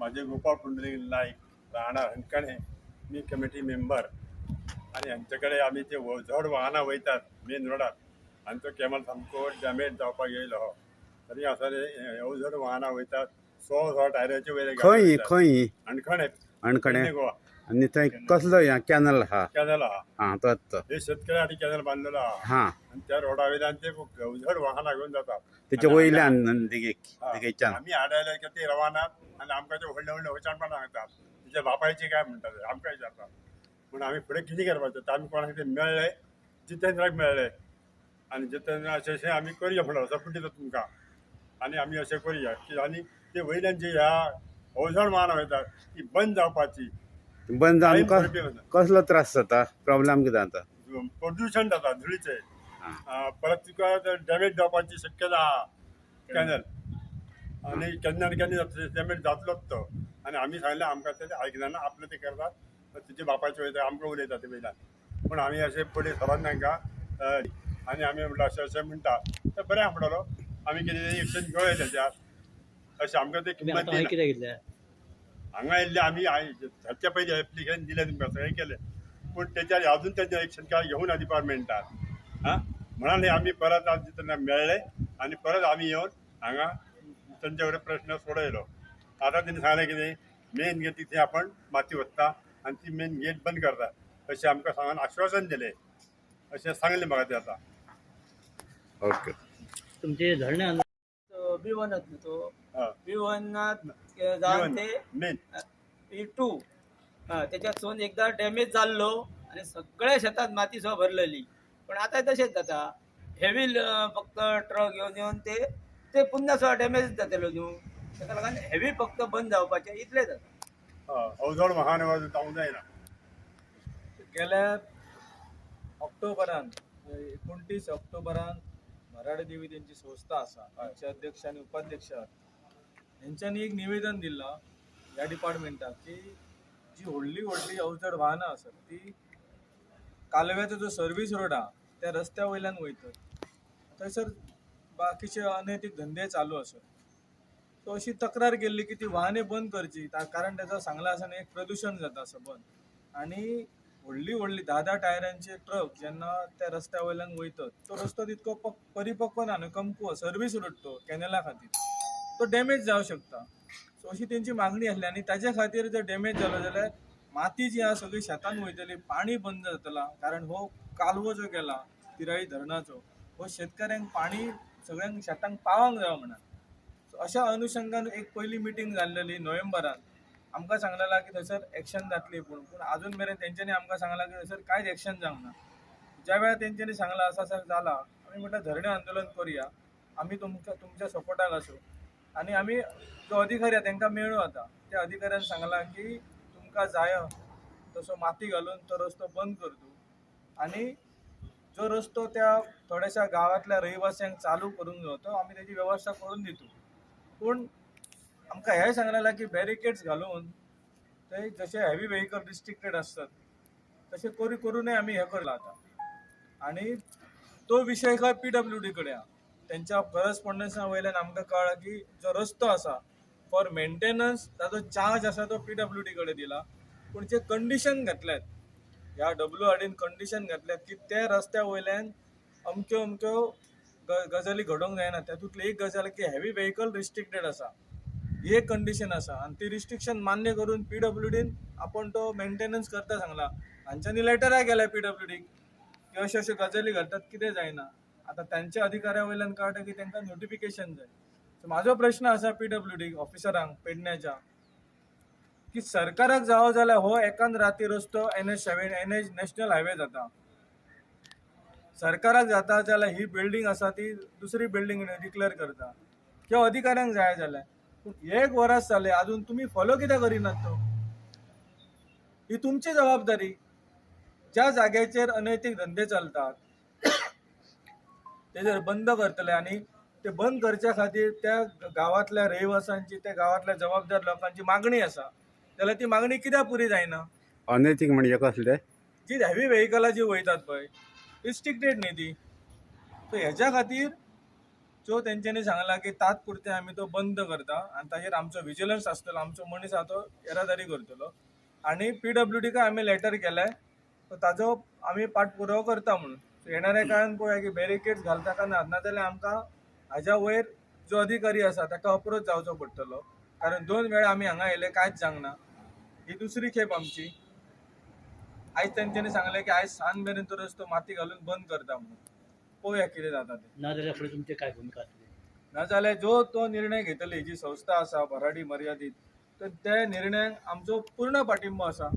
माझे गोपाळ पुंडलिक नाईक राहणार हंकणे मी कमिटी मेंबर आणि यांच्याकडे आम्ही ते जड वाहनां वयतात मेन आनी तो कॅमल सामको डॅमेज जावपाक येयलो हो तरी आसा अवजड वाहनां वयतात सो सो टायराचे वयले खंय खंय? अणखणे अणखणे गोवा आणि थंय कसलो या कॅनल हा? कॅनल हा. तोच तो हे शेतकऱ्यांनी कॅनल बांधलेलो हा. आणि त्या रोडा वयल्यान ते अवजड वाहनां घेऊन जातात. त्याच्या वयल्यान दिगेक हा. दिगेच्यान आम्ही आडायला की ते रवानात आणि आमकां ते व्हडले व्हडले वचाणपण सांगतात. तुझ्या बापायचे काय म्हणतात? ते, आमकां विचारतात म्हणून आम्ही पुढे किती करपाचें तर आम्ही कोणाक ते मेळ्ळे जितेंद्राक मेळ्ळे आणि जितेंद्र अशें अशें आमी करया म्हणलो सपोर्ट दिता तुमकां. आणि आमी अशें करया की आनी ते वयल्यान जी ह्या अवजड वाहनां वयतात ती बंद जावपाची. बंद जावन कस-. कसलो त्रास जाता? प्रॉब्लेम कितें जाता? प्रदूषण जाता धुळीचे. परत तुका डॅमेज जावपाची शक्यता आहा कॅनल आणि केन्ना केन्ना डॅमेज जातलोच तो. आणि आम्ही सांगलें आमकां ते आयकना आपलें ते करतात. तर तुजे बापायचे वयता आमकां उलयता ते वयल्यान पूण आमी अशें फुडें सरान तांकां आनी आमी म्हणटा अशें अशें म्हणटा तर बरें म्हणटलो आमी कितें एक्शन घेवया त्याच्यार अशें आमकां ते किंमत आता हय दिना कितें घेतल्या हांगा येयल्ले आमी हाच्या पयलीं एप्लिकेशन दिलें तुमकां सगळें केलें. पूण तेच्यार अजून तेजें एक्शन काय घेवना डिपार्टमेंटान हां? म्हणाले आमी परत आज तेन्ना मेळ्ळे आनी परत आमी येवन हांगा तेंचे कडेन प्रश्न सोडयलो आतां तेणी सांगलें कितें मेन गेट तिथे आपण माती वत्ता आनी ती मेन गेट बंद करता. अशें आमकां सांगून आश्वासन दिलें. अशें सांगलें म्हाका ते आतां. ओके. तुमचे धरणे बी वनात न्हू तो बी वनात जावन ते टू त्याच्यातून एकदा डॅमेज जाल्लो आणि सगळ्या शेतात माती सो भरलेली. पण आता तसेच जाता हेवी फक्त ट्रक घेऊन येऊन ते ते पुन्हा सो डॅमेज जातलो न्हू ताका लागून हेवी फक्त बंद जावपाचें इतलें जाता हय अवजड वाहन जावंक जायना गेल्या ऑक्टोबरान एकोणतीस ऑक्टोबरान मराठी देवी त्यांची संस्था आसा त्यांचे अध्यक्ष आणि उपाध्यक्ष यांच्यानी हेंच्यांनी एक निवेदन दिला ह्या डिपार्टमेंटाक की जी व्हडली व्हडली अवजड वाहनां आसात ती कालव्याचो जो सर्वीस रोड हा त्या रस्त्या वयल्यान वयतात थंयसर बाकीचे अनैतिक धंदे चालू असत. सो अशी तक्रार केल्ली की ती वाहने बंद करची कारण त्याचा सांगला आसा एक प्रदूषण जाता सबंद आणि व्हडली व्हडली धा धा टायरांचे ट्रक जेन्ना त्या रस्त्या वयल्यान वयतात तो रस्तो तितको परिपक्व ना न्हू कमकुवत. सर्वीस रोड तो कॅनला खातीर. तो डॅमेज जावं शकता. सो अशी तेंची मागणी आसली आनी ताच्या खातीर जर डॅमेज जालो जाल्यार माती जी आहा सगळी शेतान वयतली पाणी बंद जातला. कारण हो कालवो जो गेला तिराळी धरणाचो हो शेतकऱ्यांक पाणी सगळ्यांक शेतांक पावंक जाय म्हणून सो अशा अनुषंगान एक पयली मिटींग जाल्लेली नोव्हेंबरान. आमकां सांगलेला की थंयसर एक्शन जातली पूण पूण अजून मेरेन तेंच्यांनी आमकां सांगला की थंयसर कांयच एक्शन जावंक ना. ज्या वेळार तेंच्यांनी सांगला असा सर जाला आमी म्हटलं धरणे आंदोलन करूया. आमी तुमच्या तुमच्या सपोर्टाक आसू. आनी आमी जो अधिकारी हा तांकां मेळ्ळो आता त्या अधिकाऱ्यान सांगला की तुमकां जाय तसो माती घालून तो रस्तो बंद कर तूं. आनी जो रस्तो त्या थोड्याशा गावातल्या रहिवाशांक चालू करूंक जाय तो आमी तेजी व्यवस्था करून दितू. पूण आमकां हेंय सांगलेलां की बॅरिकेड्स घालून थंय जशे हेवी व्हेकल रिस्ट्रिक्टेड आसतात तशें करी करूनय आमी हें करला आतां. आनी तो विशय खंय पी डब्ल्यू डी कडेन तेंच्या त्यांच्या करस्पॉन्डन्सा वयल्यान आमकां कळ्ळां की जो रस्तो आसा फॉर मेंटेनन्स ताजो चार्ज आसा तो पी डब्ल्यू डी कडेन दिला. पूण जे कंडिशन घातल्यात ह्या डब्ल्यू आर डीन कंडिशन घातल्यात की त्या रस्त्या वयल्यान अमक्यो अमक्यो ग- गजाली घडोवंक जायना तातूंतली एक गजाल की हेवी व्हेकल रिस्ट्रिक्टेड आसा ही एक कंडिशन आसा आनी ती रिस्ट्रिक्शन मान्य करून पी डब्ल्यू डीन आपण तो मेंटेनन्स करता सांगला हांच्यांनी लेटराय केल्या पी डब्ल्यू डीक की अश्यो अश्यो गजाली घडटात कितें जायना आतां त्यांच्या अधिकाऱ्या वयल्यान कळटा की तांकां नोटिफिकेशन जाय सो म्हाजो प्रश्न आसा पी डब्ल्यू डी ऑफिसरांक पेडण्याच्या की सरकाराक जावो जाल्यार हो एकान राती रस्तो N H seven N H national highway जाता. सरकाराक जाता जाल्यार ही बिल्डींग आसा ती दुसरी बिल्डींग डिक्लेअर करता. किंवा अधिकाऱ्यांक जाय जाल्यार. पूण एक वरस जालें अजून तुमी फॉलो कित्याक करिनात तो? ही तुमची जबाबदारी. ज्या जाग्याचेर अनैतिक धंदे चलतात ते जर बंद करतले आनी ते बंद करच्या खातीर त्या गांवांतल्या रहिवाशांची त्या गांवांतल्या जबाबदार लोकांची मागणी आसा जाल्यार ती मागणी कित्याक पुरी जायना अनैतीक म्हणजे कसले जी हेवी व्हेकलां जी वयतात पळय रिस्ट्रिक्टेड न्ही ती. सो हेच्या खातीर जो तेंच्यांनी सांगला की तात्पुरते आम्ही तो बंद करता. आणि ताजेर आमचो विजिलन्स आसतलो आमचो मनीस हा तो येरादारी करतलो. आणि पी डब्ल्यू डीका आम्ही लेटर केलाय ताजो आम्ही पाठपुरावो करता म्हणून. येणाऱ्या काळात पळोवया की बॅरिकेड्स घालता काय ना नाजाल्यार आमकां हाज्या वयर जो अधिकारी आसा ताका अप्रोच जावचो पडटलो. कारण दोन वेळा आमी हांगा येयले कांयच जावंक ना ही दुसरी खेप आमची. आयज तेंच्यांनी सांगलें की आयज सांज मेरेन तो रस्तो माती घालून बंद करता म्हणून. पळोवया कितें जाता तें. ना जाल्यार फुडें तुमची काय भूमिका नाजाल्यार जो तो निर्णय घेतली जी संस्था आसा भराडी मर्यादीत तर त्या निर्णयाक आमचो पूर्ण पाठिंबो आसा